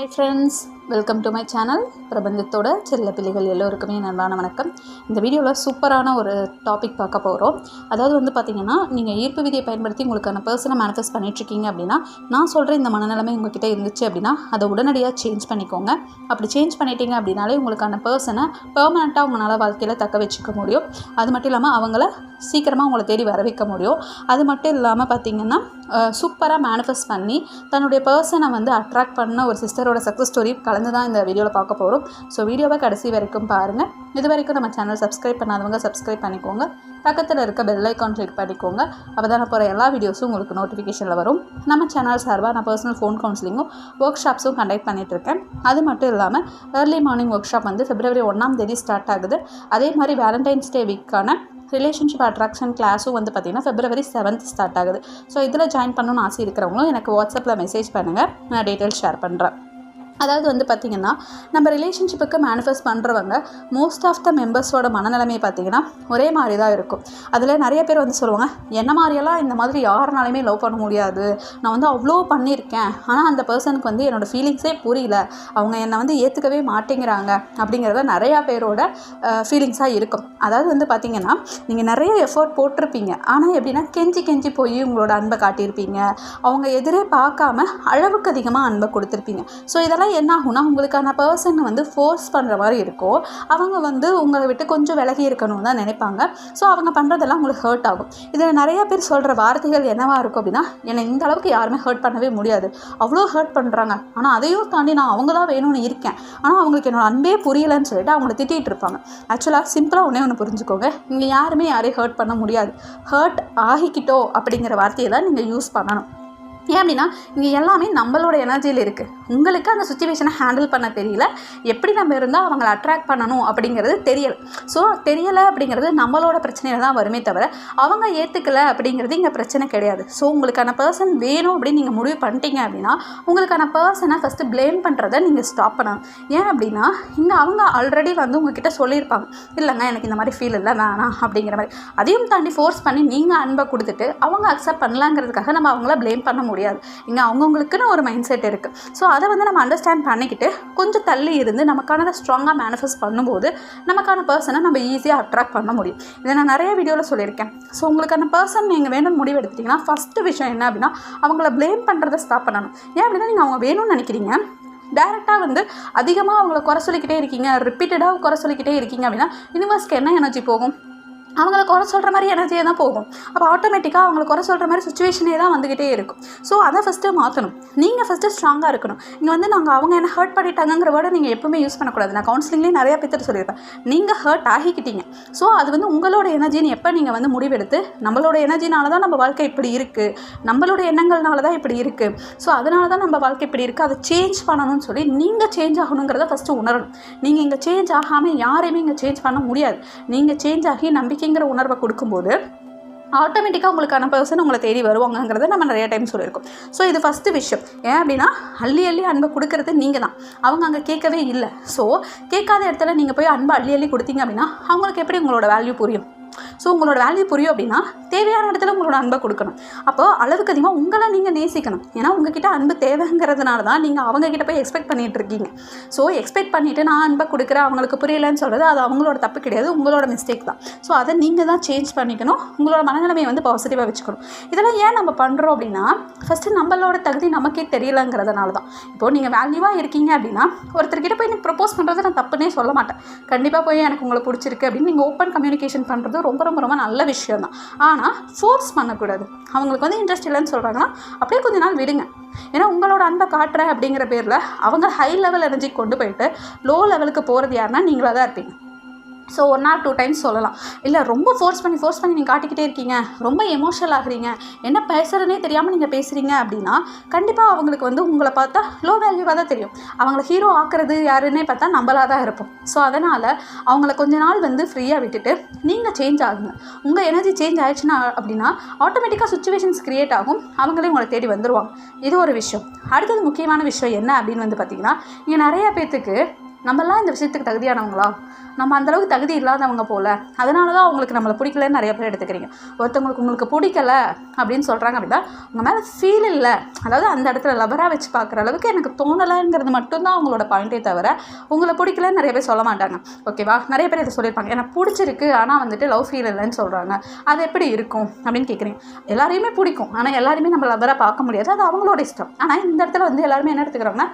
Hi friends welcome to my channel பிரபஞ்சத்தோட செல்ல பிள்ளைகள் எல்லோருக்குமே நன்றான வணக்கம். இந்த வீடியோவில் சூப்பரான ஒரு டாபிக் பார்க்க போகிறோம் அதாவது வந்து பார்த்திங்கன்னா நீங்கள் ஈர்ப்பு விதியை பயன்படுத்தி உங்களுக்கான பர்சனை மேனிஃபெஸ்ட் பண்ணிட்டுருக்கீங்க அப்படின்னா நான் சொல்கிற இந்த மனநிலைமை உங்ககிட்ட இருந்துச்சு அப்படின்னா அதை உடனடியாக சேஞ்ச் பண்ணிக்கோங்க. அப்படி சேஞ்ச் பண்ணிட்டீங்க அப்படின்னாலே உங்களுக்கான பர்சனை பெர்மனெண்ட்டாக உங்களால் வாழ்க்கையில் தக்க வச்சுக்க முடியும். அது மட்டும் இல்லாமல் அவங்கள சீக்கிரமாக உங்களை தேடி வர வைக்க முடியும். அது மட்டும் இல்லாமல் பார்த்தீங்கன்னா சூப்பராக மேனிஃபெஸ்ட் பண்ணி தன்னுடைய பர்சனை வந்து அட்ராக்ட் பண்ண ஒரு சிஸ்டர் ஒருத்தரோட சக்ஸஸ் ஸ்டோரி கலந்து தான் இந்த வீடியோவில் பார்க்க போகிறோம் ஸோ வீடியோவை கடைசி வரைக்கும் பாருங்கள் இது வரைக்கும் நம்ம சேனல் சப்ஸ்கிரைப் பண்ணாதவங்க சப்ஸ்கிரைப் பண்ணிக்கோங்க. பக்கத்தில் இருக்க பெல் ஐக்கான் கிளிக் பண்ணிக்கோங்க. அப்போ தான் போகிற எல்லா வீடியோஸும் உங்களுக்கு நோட்டிஃபிகேஷனில் வரும். நம்ம சேனல் சார்பாக நான் பர்சனல் ஃபோன் கவுன்சிலிங்கும் ஒர்க் ஷாப்ஸும் கண்டக்ட் பண்ணிகிட்ருக்கேன் அது மட்டும் இல்லாமல் ஏர்லி மார்னிங் ஒர்க் ஷாப் வந்து பிப்ரவரி ஒன்றாம் தேதி ஸ்டார்ட் ஆகுது. அதே மாதிரி வேலண்டைன்ஸ் டே வீக்கான ரிலேஷன்ஷிப் அட்ராக்ஷன் கிளாஸும் வந்து பார்த்திங்கன்னா ஃபெப்ரவரி செவன்த் ஸ்டார்ட் ஆகுது. ஸோ இதில் ஜாயின் பண்ணணும்னு ஆசை இருக்கிறவங்களும் எனக்கு வாட்ஸ்அப்பில் மெசேஜ் பண்ணுங்கள் நான் டீட்டெயில்ஸ் ஷேர் பண்ணுறேன் அதாவது வந்து பார்த்திங்கன்னா நம்ம ரிலேஷன்ஷிப்புக்கு மேனிஃபெஸ்ட் பண்ணுறவங்க மோஸ்ட் ஆஃப் த மெம்பர்ஸோட மனநிலைமையை பார்த்திங்கன்னா ஒரே மாதிரி தான் இருக்கும். அதில் நிறைய பேர் வந்து சொல்லுவாங்க என்ன மாதிரியெல்லாம் இந்த மாதிரி யாருனாலையுமே லவ் பண்ண முடியாது. நான் வந்து அவ்வளோ பண்ணியிருக்கேன். ஆனால் அந்த பர்சனுக்கு வந்து என்னோடய ஃபீலிங்ஸே புரியல. அவங்க என்னை வந்து ஏற்றுக்கவே மாட்டேங்கிறாங்க. அப்படிங்கிறத நிறையா பேரோட ஃபீலிங்ஸாக இருக்கும். அதாவது வந்து பார்த்திங்கன்னா நீங்கள் நிறைய எஃபர்ட் போட்டிருப்பீங்க. ஆனால் எப்படின்னா கெஞ்சி கெஞ்சி போய் உங்களோட அன்பை காட்டியிருப்பீங்க. அவங்க எதிரே பார்க்காம அளவுக்கு அதிகமாக அன்பை கொடுத்துருப்பீங்க. ஸோ இதெல்லாம் என்ன ஆகும்னா உங்களுக்கான பர்சனை வந்து ஃபோர்ஸ் பண்ணுற மாதிரி இருக்கும். அவங்க வந்து உங்களை விட்டு கொஞ்சம் விலகி இருக்கணும்னு தான் நினைப்பாங்க. ஸோ அவங்க பண்ணுறதெல்லாம் உங்களுக்கு ஹர்ட் ஆகும். இதில் நிறைய பேர் சொல்கிற வார்த்தைகள் என்னவாக இருக்கும் அப்படின்னா என்னை இந்த அளவுக்கு யாருமே ஹர்ட் பண்ணவே முடியாது. அவ்வளோ ஹர்ட் பண்ணுறாங்க ஆனால் அதையும் தாண்டி நான் அவங்க தான் வேணும்னு இருக்கேன். ஆனால் அவங்களுக்கு என்னோட அன்பே புரியலைன்னு சொல்லிட்டு அவங்கள திட்டிகிட்டு இருப்பாங்க. ஆக்சுவலாக சிம்பிளாக ஒன்றே ஒன்று புரிஞ்சுக்கோங்க. இங்கே யாருமே யாரையும் ஹர்ட் பண்ண முடியாது. ஹர்ட் ஆகிக்கிட்டோ அப்படிங்கிற வார்த்தையை தான் நீங்கள் யூஸ் பண்ணணும். ஏன் அப்படின்னா இங்கே எல்லாமே நம்மளோட எனர்ஜியில் இருக்குது உங்களுக்கு அந்த சுச்சுவேஷனை ஹேண்டில் பண்ண தெரியல. எப்படி நம்ம இருந்தால் அவங்கள அட்ராக்ட் பண்ணணும் அப்படிங்கிறது தெரியலை. ஸோ தெரியலை அப்படிங்கிறது நம்மளோட பிரச்சனையில் தான் வருமே தவிர அவங்க ஏற்றுக்கலை அப்படிங்கிறது இங்கே பிரச்சனை கிடையாது. ஸோ உங்களுக்கான பர்சன் வேணும் அப்படின்னு நீங்கள் முடிவு பண்ணிட்டீங்க அப்படின்னா உங்களுக்கான பர்சனை ஃபஸ்ட்டு ப்ளேம் பண்ணுறதை நீங்கள் ஸ்டாப் பண்ணணும். ஏன் அப்படின்னா இங்கே அவங்க ஆல்ரெடி வந்து உங்ககிட்ட சொல்லியிருப்பாங்க. இல்லைங்க எனக்கு இந்த மாதிரி ஃபீல் இல்லை வேணாம் அப்படிங்கிற மாதிரி. அதையும் தாண்டி ஃபோர்ஸ் பண்ணி நீங்கள் அன்பை கொடுத்துட்டு அவங்க அக்செப்ட் பண்ணலாங்கிறதுக்காக நம்ம அவங்கள ப்ளேம் பண்ண முடியாது. இங்கே அவங்கவுங்களுக்குன்னு ஒரு மைண்ட் செட் இருக்குது ஸோ அதை வந்து நம்ம அண்டர்ஸ்டாண்ட் பண்ணிக்கிட்டு கொஞ்சம் தள்ளி இருந்து நமக்கானதை ஸ்ட்ராங்காக மேனிஃபெஸ்ட் பண்ணும்போது நமக்கான பர்சனை நம்ம ஈஸியாக அட்ராக்ட் பண்ண முடியும். இதை நான் நிறைய வீடியோவில் சொல்லியிருக்கேன். ஸோ உங்களுக்கான பர்சன் நீங்கள் வேணும்னு முடிவு எடுத்துட்டிங்கன்னா ஃபஸ்ட்டு விஷயம் என்ன அப்படின்னா அவங்கள ப்ளேம் பண்ணுறதை ஸ்டாப் பண்ணணும். ஏன் அப்படின்னா நீங்கள் அவங்க வேணும்னு நினைக்கிறீங்க. டேரெக்டாக வந்து அதிகமாக அவங்கள குறை சொல்லிக்கிட்டே இருக்கீங்க. ரிப்பீட்டடாக குறை சொல்லிக்கிட்டே இருக்கீங்க அப்படின்னா யூனிவர்ஸ்க்கு என்ன எனர்ஜி போகும்? அவங்கள குறை சொல்கிற மாதிரி எனர்ஜியே தான் போகும். அப்போ ஆட்டோமேட்டிக்காக அவங்கள குறை சொல்கிற மாதிரி சுச்சுவேஷனே தான் வந்துக்கிட்டே இருக்கும். ஸோ அதை ஃபஸ்ட்டு மாற்றணும் நீங்கள் ஃபஸ்ட்டு ஸ்ட்ராங்காக இருக்கணும். இங்கே வந்து நாங்கள் அவங்க என்ன ஹர்ட் பண்ணிட்டாங்கிற வேர்டை நீங்கள் எப்பவுமே யூஸ் பண்ணக்கூடாது. நான் கவுன்சிலிங்லேயே நிறையா பேர்த்து சொல்லியிருப்பேன். நீங்கள் ஹர்ட் ஆகிக்கிட்டீங்க. ஸோ அது வந்து உங்களோட எனர்ஜின்னு எப்போ நீங்கள் வந்து முடிவெடுத்து நம்மளோட எனர்ஜினால தான் நம்ம வாழ்க்கை இப்படி இருக்குது நம்மளோட எண்ணங்கள்னால தான் இப்படி இருக்குது ஸோ அதனால தான் நம்ம வாழ்க்கை இப்படி இருக்குது அதை சேஞ்ச் பண்ணணும்னு சொல்லி நீங்கள் சேஞ்ச் ஆகணுங்கிறத ஃபஸ்ட்டு உணரணும். நீங்கள் இங்கே சேஞ்ச் ஆகாமல் யாரையுமே இங்கே சேஞ்ச் பண்ண முடியாது. நீங்கள் சேஞ்ச் ஆகி நம்பிக்கை நம்பிக்கைங்கிற உணர்வை கொடுக்கும்போது ஆட்டோமேட்டிக்காக உங்களுக்கான பர்சன் உங்களை தேடி வருவாங்கங்கிறத நம்ம நிறைய டைம் சொல்லியிருக்கோம். ஸோ இது ஃபஸ்ட்டு விஷயம். ஏன் அப்படின்னா அள்ளி அள்ளி அன்பை கொடுக்கறது நீங்கள் தான் அவங்க அங்கே கேட்கவே இல்லை. ஸோ கேட்காத இடத்துல நீங்கள் போய் அன்பை அள்ளி அள்ளி கொடுத்தீங்க அப்படின்னா அவங்களுக்கு எப்படி உங்களோட வேல்யூ புரியும்? ஸோ உங்களோட வேல்யூ புரியும் அப்படின்னா தேவையான இடத்துல உங்களோட அன்பை கொடுக்கணும். அப்போ அளவுக்கு அதிகமாக உங்களை நீங்கள் நேசிக்கணும். ஏன்னா உங்ககிட்ட அன்பு தேவைங்கிறதுனால தான் நீங்கள் அவங்கக்கிட்ட போய் எக்ஸ்பெக்ட் பண்ணிகிட்டு இருக்கீங்க. ஸோ எக்ஸ்பெக்ட் பண்ணிவிட்டு நான் அன்பை கொடுக்குறேன் அவங்களுக்கு புரியலன்னு சொல்கிறது அது அவங்களோட தப்பு கிடையாது உங்களோட மிஸ்டேக் தான். ஸோ அதை நீங்கள் தான் சேஞ்ச் பண்ணிக்கணும். உங்களோட மனநிலைமையை வந்து பாசிட்டிவாக வச்சுக்கணும். இதெல்லாம் ஏன் நம்ம பண்ணுறோம் அப்படின்னா ஃபஸ்ட்டு நம்மளோட தகுதி நமக்கே தெரியலங்கிறதுனால தான். இப்போது நீங்கள் வேல்யூவாக இருக்கீங்க அப்படின்னா ஒருத்தர்கிட்ட போய் நீங்கள் ப்ரப்போஸ் பண்ணுறது நான் தப்புன்னே சொல்ல மாட்டேன். கண்டிப்பாக போய் எனக்கு உங்களை பிடிச்சிருக்கு அப்படின்னு நீங்கள் ஓப்பன் கம்யூனிகேஷன் பண்ணுறது ரொம்ப ரொம்ப ரொம்ப நல்ல விஷயம் தான். ஆனால் ஃபோர்ஸ் பண்ணக்கூடாது. அவங்களுக்கு வந்து இன்ட்ரெஸ்ட் இல்லைன்னு சொல்கிறாங்கன்னா அப்படியே கொஞ்ச நாள் விடுங்க. ஏன்னா உங்களோட அன்பை காட்டுறேன் அப்படிங்கிற பேரில் அவங்க ஹை லெவல் எனர்ஜி கொண்டு போயிட்டு லோ லெவலுக்கு போகிறது யாருன்னா நீங்களாக தான் இருப்பீங்க. So one or two times சொல்லலாம். இல்லை ரொம்ப ஃபோர்ஸ் பண்ணி ஃபோர்ஸ் பண்ணி நீங்கள் காட்டிக்கிட்டே இருக்கீங்க. ரொம்ப எமோஷனல் ஆகுறீங்க. என்ன பேசுகிறனே தெரியாமல் நீங்கள் பேசுகிறீங்க அப்படின்னா கண்டிப்பாக அவங்களுக்கு வந்து உங்களை பார்த்தா லோ வேல்யூவாக தான் தெரியும். அவங்கள ஹீரோ ஆக்குறது யாருன்னே பார்த்தா நம்மளாக தான் இருப்போம். ஸோ அதனால் அவங்கள கொஞ்ச நாள் வந்து ஃப்ரீயாக விட்டுட்டு நீங்கள் சேஞ்ச் ஆகுங்க. உங்கள் எனர்ஜி சேஞ்ச் ஆயிடுச்சுன்னா அப்படின்னா ஆட்டோமேட்டிக்காக சுச்சுவேஷன்ஸ் க்ரியேட் ஆகும். அவங்களே உங்களை தேடி வந்துடுவாங்க இது ஒரு விஷயம். அடுத்தது முக்கியமான விஷயம் என்ன அப்படின்னு வந்து பார்த்திங்கன்னா இங்கே நிறைய பேர்த்துக்கு நம்மளாம் இந்த விஷயத்துக்கு தகுதியானவங்களா? நம்ம அந்தளவுக்கு தகுதி இல்லாதவங்க போல். அதனால தான் அவங்களுக்கு நம்மளை பிடிக்கலன்னு நிறைய பேர் எடுத்துக்கிறீங்க. ஒருத்தவங்களுக்கு உங்களுக்கு பிடிக்கல அப்படின்னு சொல்கிறாங்க அப்படின்னா உங்கள் மேலே ஃபீல் இல்லை. அதாவது அந்த இடத்துல லவராக வச்சு பார்க்குற அளவுக்கு எனக்கு தோணலைங்கிறது மட்டும்தான் அவங்களோட பாயிண்டே தவிர உங்களை பிடிக்கலன்னு நிறைய பேர் சொல்ல மாட்டாங்க. ஓகேவா நிறைய பேர் இதை சொல்லியிருப்பாங்க. எனக்கு பிடிச்சிருக்கு ஆனால் வந்துட்டு லவ் ஃபீல் இல்லைன்னு சொல்கிறாங்க அது எப்படி இருக்கும்? அப்படின்னு கேட்குறீங்க எல்லாரையுமே பிடிக்கும். ஆனால் எல்லாருமே நம்ம லவராக பார்க்க முடியாது. அது அவங்களோட இஷ்டம். ஆனால் இந்த இடத்துல வந்து எல்லாருமே என்ன எடுத்துக்கிறாங்கன்னா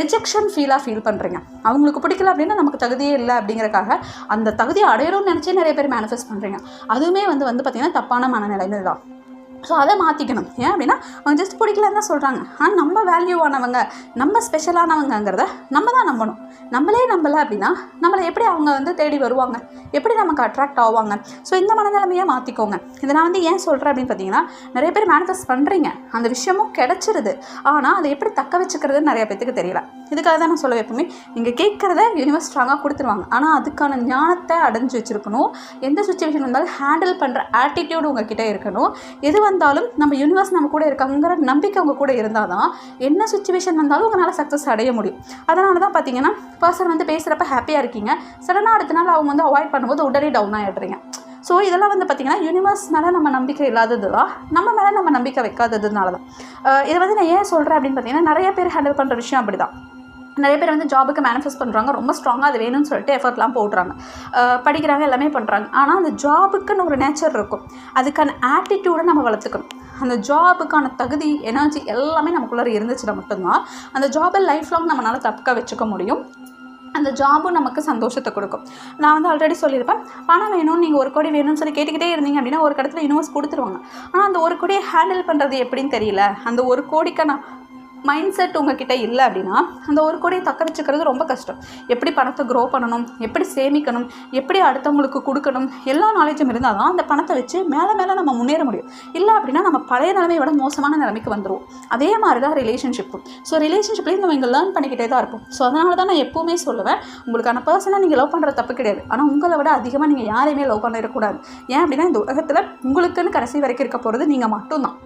ரிஜெக்ஷன் ஃபீலாக ஃபீல் பண்ணுறீங்க அவங்க அவங்களுக்கு பிடிக்கல அப்படின்னா நமக்கு தகுதியே இல்லை அப்படிங்கிறக்காக அந்த தகுதியை அடையணும்னு நினச்சே நிறைய பேர் மேனிஃபெஸ்ட் பண்ணுறீங்க அதுவுமே வந்து வந்து பார்த்திங்கன்னா தப்பான மனநிலைமை தான். ஸோ அதை மாற்றிக்கணும் ஏன் அப்படின்னா அவங்க ஜஸ்ட் பிடிக்கலன்னு தான் சொல்கிறாங்க ஆனால் நம்ம வேல்யூவானவங்க நம்ம ஸ்பெஷலானவங்கங்கிறத நம்ம தான் நம்பணும். நம்மளே நம்பலை அப்படின்னா நம்மளை எப்படி அவங்க வந்து தேடி வருவாங்க? எப்படி நமக்கு அட்ராக்ட் ஆவாங்க? ஸோ இந்த மனநிலைமையை மாற்றிக்கோங்க இதை நான் வந்து ஏன் சொல்கிறேன் அப்படின்னு பார்த்தீங்கன்னா நிறைய பேர் மேனிஃபெஸ்ட் பண்ணுறீங்க அந்த விஷயமும் கிடச்சிருது. ஆனால் அதை எப்படி தக்க வச்சுக்கிறதுன்னு நிறைய பேத்துக்கு தெரியல. இதுக்காக தான் நான் சொல்ல எப்பவுமே நீங்கள் கேட்குறத யூனிவர்ஸ் ஸ்ட்ராங்காக கொடுத்துருவாங்க. ஆனால் அதுக்கான ஞானத்தை அடைஞ்சு வச்சுருக்கணும். எந்த சுச்சுவேஷன் வந்தாலும் ஹேண்டில் பண்ணுற ஆட்டிடியூடு உங்ககிட்ட இருக்கணும். எது வந்தாலும் நம்ம யூனிவர்ஸ் நம்ம கூட இருக்காங்கிற நம்பிக்கை உங்கள் கூட இருந்தால் தான் என்ன சுச்சுவேஷன் வந்தாலும் உங்களால் சக்ஸஸ் அடைய முடியும். அதனால தான் பார்த்தீங்கன்னா பர்சன் வந்து பேசுகிறப்ப ஹாப்பியாக இருக்கீங்க. சடனாக அடுத்த நாள் அவங்க வந்து அவாய்ட் பண்ணும்போது உடனே டவுன் ஆகிடுறீங்க ஸோ இதெல்லாம் வந்து பார்த்திங்கன்னா யூனிவர்ஸ் மேலே நம்ம நம்பிக்கை இல்லாதது தான் நம்ம மேலே நம்ம நம்பிக்கை வைக்காததுனால தான் இதை வந்து நான் ஏன் சொல்கிறேன் அப்படின்னு பார்த்தீங்கன்னா நிறைய பேர் ஹேண்டில் பண்ணுற விஷயம் அப்படி தான் நிறைய பேர் வந்து ஜாபுக்கு மேனிஃபெஸ்ட் பண்ணுறாங்க ரொம்ப ஸ்ட்ராங்காக அது வேணும்னு சொல்லிட்டு எஃபர்ட்லாம் போடுறாங்க. படிக்கிறாங்க எல்லாமே பண்ணுறாங்க ஆனால் அந்த ஜாபுக்குன்னு ஒரு நேச்சர் இருக்கும். அதுக்கான ஆட்டிடியூடை நம்ம வளர்த்துக்கணும். அந்த ஜாபுக்கான தகுதி எனர்ஜி எல்லாமே நமக்குள்ளே இருந்துச்சுன்னா மட்டும்தான் அந்த ஜாபை லைஃப் லாங் நம்மளால் தக்க வச்சுக்க முடியும். அந்த ஜாபும் நமக்கு சந்தோஷத்தை கொடுக்கும். நான் வந்து ஆல்ரெடி சொல்லியிருப்பேன். பணம் வேணும் நீங்கள் ஒரு கோடி வேணும்னு சொல்லி கேட்டுக்கிட்டே இருந்தீங்க அப்படின்னா ஒரு இடத்துல இன்வெஸ்ட் கொடுத்துருவாங்க. ஆனால் அந்த ஒரு கோடியை ஹேண்டில் பண்ணுறது எப்படின்னு தெரியல. அந்த ஒரு கோடிக்கான மைண்ட் செட் உங்ககிட்ட இல்லை அப்படின்னா அந்த ஒரு கோடியை தக்க வச்சுக்கிறது ரொம்ப கஷ்டம். எப்படி பணத்தை க்ரோ பண்ணணும் எப்படி சேமிக்கணும் எப்படி அடுத்தவங்களுக்கு கொடுக்கணும் எல்லா நாலேஜும் இருந்தால் தான் அந்த பணத்தை வச்சு மேலே மேலே நம்ம முன்னேற முடியும். இல்லை அப்படின்னா நம்ம பழைய நிலைமையை விட மோசமான நிலைமைக்கு வந்துடுவோம் அதே மாதிரி தான் ரிலேஷன்ஷிப்பும் ஸோ ரிலேஷன்ஷிப்லேயும் நம்ம இங்கே லேர்ன் பண்ணிக்கிட்டே தான் இருப்போம். ஸோ அதனால தான் நான் எப்போவுமே சொல்லுவேன் உங்களுக்கான பர்சனை நீங்கள் லவ் பண்ணுற தப்பு கிடையாது. ஆனால் உங்களை விட அதிகமாக நீங்கள் யாரையுமே லவ் பண்ணிடக்கூடாது. ஏன் அப்படின்னா இந்த உலகத்தில் உங்களுக்குன்னு கடைசி வரைக்கும் இருக்க போகிறது நீங்கள் மட்டும்தான்.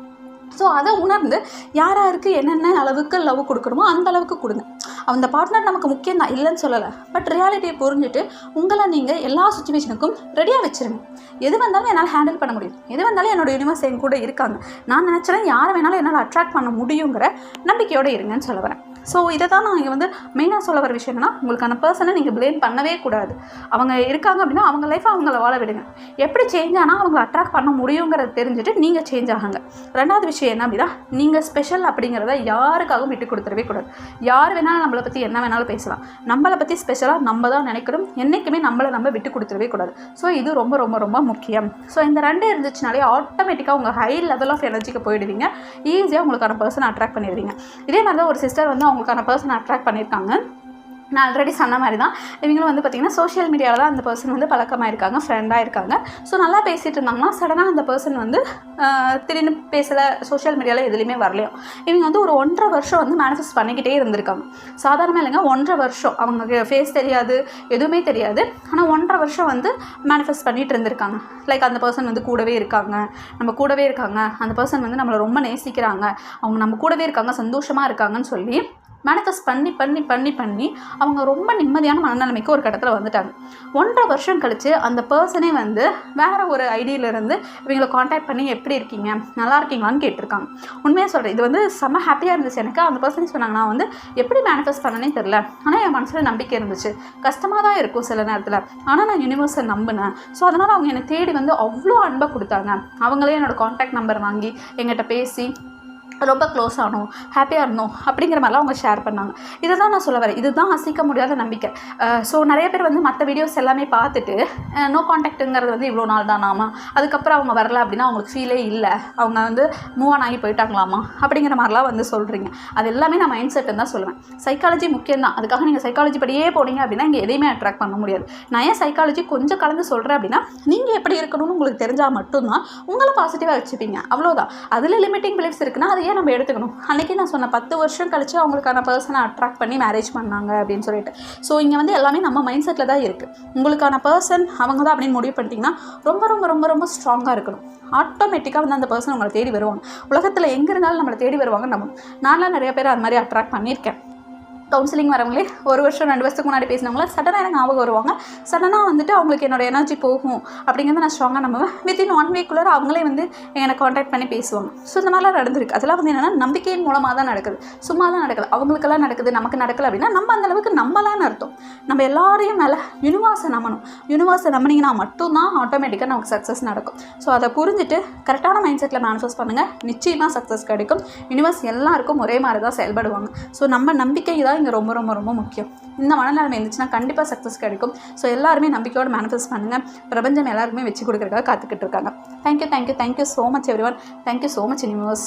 ஸோ அதை உணர்ந்து யார் யாருக்கு என்னென்ன அளவுக்கு லவ் கொடுக்கணுமோ அந்த அளவுக்கு கொடுங்க. அந்த பார்ட்னர் நமக்கு முக்கியம் தான் இல்லைன்னு சொல்லலை. பட் ரியாலிட்டியை புரிஞ்சுட்டு உங்களை நீங்கள் எல்லா சுச்சுவேஷனுக்கும் ரெடியாக வச்சிருங்க. எது வந்தாலும் என்னால் ஹேண்டில் பண்ண முடியும். எது வந்தாலும் என்னோட யூனிவர்ஸ் என் கூட இருக்காங்க. நான் நினச்சேன் யாரை வேணாலும் என்னால் அட்ராக்ட் பண்ண முடியுங்கிற நம்பிக்கையோடு இருங்கன்னு சொல்ல வரேன். ஸோ இதை தான் நான் இங்கே வந்து மெயினாக சொல்ல வர விஷயம் என்னன்னா உங்களுக்கான பர்சனை நீங்கள் ப்ளேம் பண்ணவே கூடாது. அவங்க இருக்காங்க அப்படின்னா அவங்க லைஃப்பை அவங்கள வாழ விடுங்க. எப்படி சேஞ்ச் ஆனால் அவங்கள அட்ராக்ட் பண்ண முடியுங்கிறத தெரிஞ்சுட்டு நீங்கள் சேஞ்ச் ஆகுங்க. ரெண்டாவது விஷயம் என்ன அப்படின்னா நீங்கள் ஸ்பெஷல் அப்படிங்கிறத யாருக்காகவும் விட்டு கொடுத்துடவே கூடாது. யார் வேணாலும் நம்மளை பற்றி என்ன வேணாலும் பேசலாம். நம்மளை பற்றி ஸ்பெஷலாக நம்ம தான் நினைக்கணும். என்றைக்குமே நம்மளை நம்ம விட்டு கொடுத்துடவே கூடாது. ஸோ இது ரொம்ப ரொம்ப ரொம்ப முக்கியம். ஸோ இந்த ரெண்டு இருந்துச்சுனாலே ஆட்டோமேட்டிக்காக உங்கள் ஹை லெவல் ஆஃப் எனர்ஜிக்கு போயிடுவீங்க. ஈஸியாக உங்களுக்கான பர்சனை அட்ராக்ட் பண்ணிடுவீங்க. இதே மாதிரி தான் ஒரு சிஸ்டர் வந்து அவங்களுக்கான பர்சனை அட்ராக்ட் பண்ணியிருக்காங்க. நான் ஆல்ரெடி சொன்ன மாதிரி தான் இவங்களும் வந்து பார்த்திங்கன்னா சோஷியல் மீடியாவில் தான் அந்த பர்சன் வந்து பழக்கமாக இருக்காங்க ஃப்ரெண்டாக இருக்காங்க. ஸோ நல்லா பேசிகிட்டு இருந்தாங்கன்னா சடனாக அந்த பர்சன் வந்து திடீர்னு பேசலை சோஷியல் மீடியாவில் எதுலேயுமே வரலையும் இவங்க வந்து ஒரு ஒன்றரை வருஷம் வந்து மேனிஃபெஸ்ட் பண்ணிக்கிட்டே இருந்திருக்காங்க. சாதாரணமாக இல்லைங்க ஒன்றரை வருஷம். அவங்க ஃபேஸ் தெரியாது எதுவுமே தெரியாது. ஆனால் ஒன்றரை வருஷம் வந்து மேனிஃபெஸ்ட் பண்ணிகிட்டு இருந்திருக்காங்க. லைக் அந்த பர்சன் வந்து கூடவே இருக்காங்க. நம்ம கூடவே இருக்காங்க. அந்த பர்சன் வந்து நம்மளை ரொம்ப நேசிக்கிறாங்க. அவங்க நம்ம கூடவே இருக்காங்க சந்தோஷமாக இருக்காங்கன்னு சொல்லி மேனிஃபெஸ்ட் பண்ணி பண்ணி பண்ணி பண்ணி அவங்க ரொம்ப நிம்மதியான மனநிலைமைக்கு ஒரு கட்டத்தில் வந்துட்டாங்க. ஒன்றரை வருஷம் கழித்து அந்த பர்சனே வந்து வேறு ஒரு ஐடியிலேருந்து இவங்களை காண்டாக்ட் பண்ணி எப்படி இருக்கீங்க? நல்லா இருக்கீங்களான்னு கேட்டிருக்காங்க. உண்மையாக சொல்கிறேன் இது வந்து செம்ம ஹாப்பியாக இருந்துச்சு எனக்கு. அந்த பர்சனே சொன்னாங்க நான் வந்து எப்படி மேனிஃபெஸ்ட் பண்ணனே தெரில ஆனால் என் மனசில் நம்பிக்கை இருந்துச்சு. கஷ்டமாக தான் இருக்கும் சில நேரத்தில். ஆனால் நான் யூனிவர்ஸை நம்பினேன். ஸோ அதனால் அவங்க என்னை தேடி வந்து அவ்வளோ அன்பை கொடுத்தாங்க. அவங்களே என்னோடய காண்டாக்ட் நம்பர் வாங்கி எங்கிட்ட பேசி ரொம்ப க்ளோஸ் ஆனோம் ஹாப்பியாக இருந்தோம் அப்படிங்கிற மாதிரிலாம் அவங்க ஷேர் பண்ணாங்க. இதை தான் நான் சொல்ல வரேன். இதுதான் அசைக்க முடியாத நம்பிக்கை. ஸோ நிறைய பேர் வந்து மற்ற வீடியோஸ் எல்லாமே பார்த்துட்டு நோ காண்டாக்ட்டுங்கிறது வந்து இவ்வளோ நாள் தான் தானாமா அதுக்கப்புறம் அவங்க வரல அப்படின்னா அவங்களுக்கு ஃபீலே இல்லை. அவங்க வந்து மூவ் ஆன் ஆகி போயிட்டாங்களாமா? அப்படிங்கிற மாதிரிலாம் வந்து சொல்கிறீங்க அது எல்லாமே நான் மைண்ட் செட்டுன்னு தான் சொல்லுவேன். சைக்காலஜி முக்கியம் தான் அதுக்காக நீங்கள் சைக்காலஜி படியே போனீங்க அப்படின்னா இங்கே எதையுமே அட்ராக்ட் பண்ண முடியாது. நான் ஏன் சைக்காலஜி கொஞ்சம் கலந்து சொல்கிறேன் அப்படின்னா நீங்கள் எப்படி இருக்கணும்னு உங்களுக்கு தெரிஞ்சால் மட்டும்தான் உங்களை பாசிட்டிவாக வச்சுப்பீங்க. அவ்வளோதான் அதில் லிமிட்டிங் பிலீஃப்ஸ் இருக்குன்னா அது ஏன் நம்ம எடுத்துக்கணும். அன்றைக்கி நான் சொன்ன பத்து வருஷம் கழிச்சு அவங்களுக்கான பர்சனை அட்ராக்ட் பண்ணி மேரேஜ் பண்ணாங்க அப்படின்னு சொல்லிட்டு. ஸோ இங்கே வந்து எல்லாமே நம்ம மைண்ட் செட்டில் தான் இருக்குது உங்களுக்கான பர்சன் அவங்க தான் அப்படின்னு முடிவு பண்ணிட்டீங்கன்னா ரொம்ப ரொம்ப ரொம்ப ரொம்ப ஸ்ட்ராங்காக இருக்கணும். ஆட்டோமேட்டிக்காக வந்து அந்த பர்சன் உங்களை தேடி வருவாங்க. உலகத்தில் எங்கே இருந்தாலும் நம்மளை தேடி வருவாங்க நம்ம நான்லாம் நிறைய பேர் அது மாதிரி அட்ராக்ட் பண்ணியிருக்கேன். கவுன்சிலிங் வரவங்களே ஒரு வருஷம் ரெண்டு வருஷத்துக்கு முன்னாடி பேசினவங்கள சடனாக எனக்கு ஞாபகம் வருவாங்க. சடனாக வந்துட்டு அவங்களுக்கு என்னோட எனர்ஜி போகும் அப்படிங்கிறத நான் ஸ்ட்ராங்காக நம்புவேன். வித்தின் ஒன் வீக்குள்ளே அவங்களே வந்து என்னை காண்டாக்ட் பண்ணி பேசுவாங்க. ஸோ இந்த மாதிரிலாம் நடந்திருக்கு. அதெல்லாம் வந்து என்னென்னா நம்பிக்கையின் மூலமாக தான் நடக்குது. சும்மா தான் நடக்குது அவங்களுக்கெல்லாம் நடக்குது நமக்கு நடக்கல அப்படின்னா நம்ம அந்த அளவுக்கு நம்பலான்னு அர்த்தம். நம்ம எல்லாரையும் மேலே யூனிவர்ஸை நம்பணும். யூனிவர்ஸை நம்பினீங்கன்னா மட்டும்தான் ஆட்டோமேட்டிக்காக நமக்கு சக்ஸஸ் நடக்கும். ஸோ அதை புரிஞ்சுட்டு கரெக்டான மைண்ட் செட்டில் மேனிஃபெஸ்ட் பண்ணுங்கள் நிச்சயமாக சக்ஸஸ் கிடைக்கும். யூனிவர்ஸ் எல்லாருக்கும் ஒரே மாதிரி தான் செயல்படுவாங்க. ஸோ நம்ம நம்பிக்கை தான் இங்கே ரொம்ப ரொம்ப ரொம்ப முக்கியம். இந்த மனநிலைமை இருந்துச்சுன்னா கண்டிப்பாக சக்ஸஸ் கிடைக்கும். ஸோ எல்லாருமே நம்பிக்கையோடு மேனிஃபெஸ்ட் பண்ணுங்கள் பிரபஞ்சம் எல்லாருக்குமே வச்சு கொடுக்குறதுக்காக காத்துக்கிட்டு இருக்காங்க. Thank you thank you thank you so much everyone thank you so much universe